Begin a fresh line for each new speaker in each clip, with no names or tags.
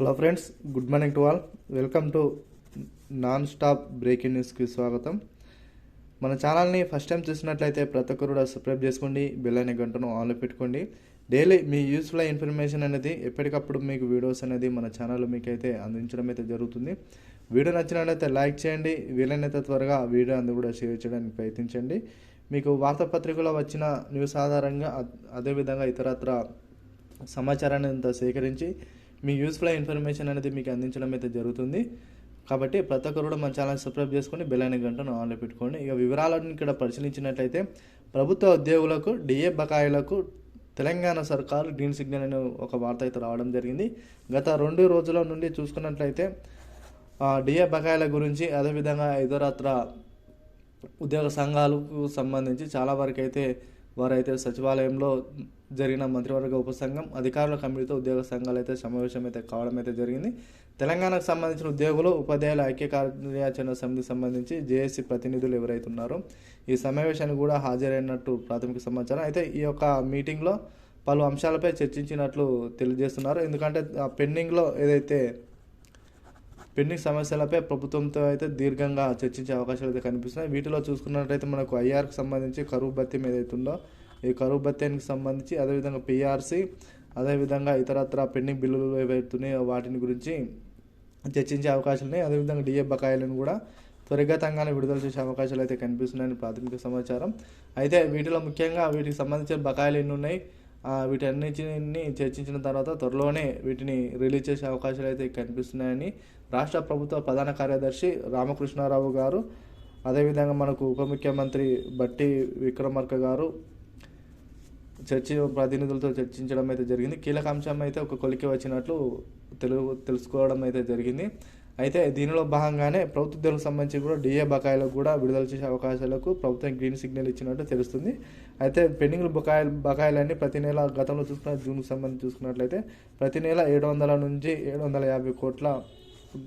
Hello friends good morning to all welcome to non stop breaking న్యూస్కి స్వాగతం. మన ఛానల్ని ఫస్ట్ టైం చూసినట్లయితే ప్రతి ఒక్కరు కూడా సబ్స్క్రైబ్ చేసుకోండి బెల్ అనే గంటను ఆన్లో పెట్టుకోండి. డైలీ మీ యూస్ఫుల్ ఇన్ఫర్మేషన్ అనేది ఎప్పటికప్పుడు మీకు వీడియోస్ అనేది మన ఛానల్లో మీకు అయితే అందించడం అయితే జరుగుతుంది. వీడియో నచ్చినట్లయితే లైక్ చేయండి వీలైనంత త్వరగా వీడియో అందు కూడా షేర్ చేయడానికి ప్రయత్నించండి. మీకు వార్తాపత్రికలో వచ్చిన న్యూస్ ఆధారంగా అదేవిధంగా ఇతరత్ర సమాచారాన్ని అంతా సేకరించి మీ యూస్ఫుల్ ఇన్ఫర్మేషన్ అనేది మీకు అందించడం అయితే జరుగుతుంది. కాబట్టి ప్రతి ఒక్కరు కూడా మన ఛానల్ సబ్స్క్రైబ్ చేసుకొని బెల్ అనే గంటను ఆన్లో పెట్టుకోండి. ఇక వివరాలను ఇక్కడ పరిశీలించినట్లయితే ప్రభుత్వ ఉద్యోగులకు డిఏ బకాయిలకు తెలంగాణ సర్కారు గ్రీన్ సిగ్నల్ అనే ఒక వార్త అయితే రావడం జరిగింది. గత రెండు రోజుల నుండి చూసుకున్నట్లయితే ఆ, డిఏ బకాయిల గురించి అదేవిధంగా ఇతరత్ర ఉద్యోగ సంఘాలకు సంబంధించి చాలా వరకు అయితే వారైతే సచివాలయంలో జరిగిన మంత్రివర్గ ఉపసంఘం అధికారుల కమిటీతో ఉద్యోగ సంఘాలు అయితే సమావేశం అయితే కావడం అయితే జరిగింది. తెలంగాణకు సంబంధించిన ఉద్యోగులు ఉపాధ్యాయుల ఐక్య కార్యాచరణ సమితికి సంబంధించి జేఏసీ ప్రతినిధులు ఎవరైతే ఉన్నారో ఈ సమావేశానికి కూడా హాజరైనట్టు ప్రాథమిక సమాచారం. అయితే ఈ యొక్క మీటింగ్లో పలు అంశాలపై చర్చించినట్లు తెలియజేస్తున్నారు. ఎందుకంటే పెండింగ్లో ఏదైతే పెండింగ్ సమస్యలపై ప్రభుత్వంతో అయితే దీర్ఘంగా చర్చించే అవకాశాలు అయితే కనిపిస్తున్నాయి. వీటిలో చూసుకున్నట్లయితే మనకు ఐఆర్కి సంబంధించి కరువు భత్యం ఏదైతే ఉందో ఈ కరువు భత్యానికి సంబంధించి అదేవిధంగా పిఆర్సీ అదేవిధంగా ఇతరత్ర పెండింగ్ బిల్లులు ఏవైతున్నాయో వాటిని గురించి చర్చించే అవకాశాలు ఉన్నాయి. అదేవిధంగా డిఏ బకాయిలను కూడా త్వరితగతంగానే విడుదల చేసే అవకాశాలు అయితే కనిపిస్తున్నాయని ప్రాథమిక సమాచారం. అయితే వీటిలో ముఖ్యంగా వీటికి సంబంధించిన బకాయిలు ఎన్ని ఉన్నాయి? వీటన్నిటిని చర్చించిన తర్వాత త్వరలోనే వీటిని రిలీజ్ చేసే అవకాశాలు అయితే కనిపిస్తున్నాయని రాష్ట్ర ప్రభుత్వ ప్రధాన కార్యదర్శి రామకృష్ణారావు గారు అదేవిధంగా మనకు ఉప ముఖ్యమంత్రి బట్టి విక్రమార్క గారు చర్చి ప్రతినిధులతో చర్చించడం అయితే జరిగింది. కీలక అంశం అయితే ఒక కొలికి వచ్చినట్లు తెలుగు తెలుసుకోవడం అయితే జరిగింది. అయితే దీనిలో భాగంగానే ప్రభుత్వ ఉద్యోగులకు సంబంధించి కూడా డిఏ బకాయిలకు కూడా విడుదల చేసే అవకాశాలకు ప్రభుత్వం గ్రీన్ సిగ్నల్ ఇచ్చినట్టు తెలుస్తుంది. అయితే పెండింగ్ బకాయిలు బకాయిలన్నీ ప్రతి నెల గతంలో చూసుకున్న జూన్కి సంబంధించి చూసుకున్నట్లయితే ప్రతి నెల ఏడు వందల నుంచి ఏడు వందల యాభై కోట్ల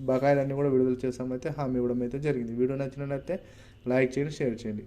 బకాయిలన్నీ కూడా విడుదల చేస్తామైతే హామీ ఇవ్వడం అయితే జరిగింది. వీడియో నచ్చినట్లయితే లైక్ చేయండి షేర్ చేయండి.